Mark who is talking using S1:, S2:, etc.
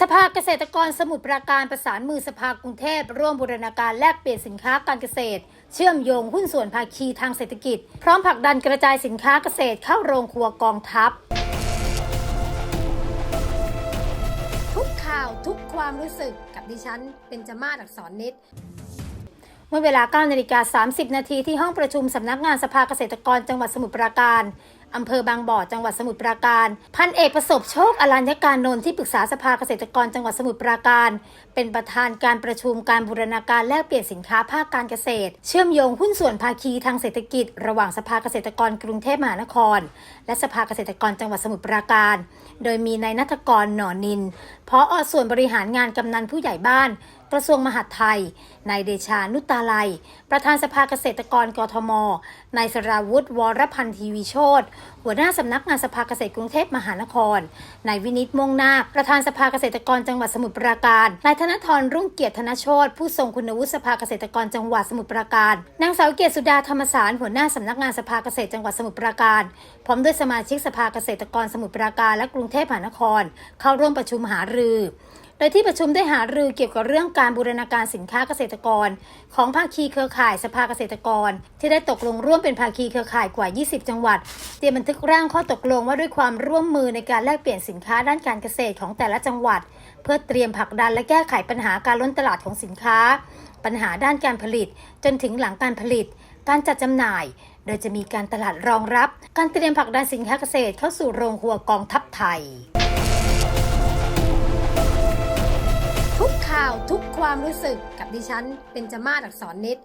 S1: สภาเกษตรกรสมุทรปราการประสานมือสภากรุงเทพ ร่วมบูรณาการแลกเปลี่ยนสินค้าการเกษตร เชื่อมโยงหุ้นส่วนภาคีทางเศรษฐกิจ พร้อมผลักดันกระจายสินค้าเกษตรเข้าโรงครัวกองทัพ ทุกข่าวทุกความรู้สึกกับดิฉัน เป็นจมาศอักษรนิดเมื่อเวลา9นาฬิกา30 นาทีที่ห้องประชุมสำนักงานสภาเกษตรกรจังหวัดสมุทรปราการ อำเภอบางบ่อจังหวัดสมุทรปราการ พันเอกประสบโชคอรัญญการนนท์ที่ปรึกษาสภาเกษตรกรจังหวัดสมุทรปราการ เป็นประธานการประชุมการบูรณาการแลกเปลี่ยนสินค้าภาคการเกษตร เชื่อมโยงหุ้นส่วนภาคีทางเศรษฐกิจ ระหว่างสภาเกษตรกรกรุงเทพมหานคร และสภาเกษตรกรจังหวัดสมุทรปราการ โดยมีนายนัทกรหนอนินพออส่วนบริหารงานกำนันผู้ใหญ่บ้าน กระทรวงมหาดไทย นายเดชานุตาลัย ประธานสภาเกษตรกรกทม นายสราวุฒิวรพันธ์ทีวีโชตหัวหน้าสำนักงานสภาเกษตรกรุงเทพมหานคร นายวินิตมงนาประธานสภาเกษตรกรจังหวัดสมุทรปราการ นายธนทรรุ่งเกียรติธนโชตผู้ทรงคุณวุฒิสภาเกษตรกรจังหวัดสมุทรปราการ นางสาวเกียรติสุดาธรรมสารหัวหน้าสำนักงานสภาเกษตรจังหวัดสมุทรปราการ พร้อมด้วยสมาชิกสภาเกษตรกรสมุทรปราการและกรุงเทพมหานคร เข้าร่วมประชุมหารือ โดยที่ประชุมได้หารือเกี่ยวกับเรื่องการบูรณาการสินค้าเกษตรกร ของภาคีเครือข่ายสภาเกษตรกร ที่ได้ตกลงร่วมเป็นภาคีเครือข่ายกว่า 20 จังหวัดเตรียมบันทึกร่างข้อตกลงว่าด้วยความร่วมมือในการแลกเปลี่ยนสินค้าด้านการเกษตรของแต่ละจังหวัด เพื่อเตรียมผลักดันและแก้ไขปัญหาการล้นตลาดของสินค้า ปัญหาด้านการผลิต จนถึงหลังการผลิต การจัดจำหน่าย โดยจะมีการตลาดรองรับ การเตรียมผลักดันสินค้าเกษตรเข้าสู่โรงครัวกองทัพไทย ทุกความรู้สึกกับดิฉันเป็นจมาศอักษรนิด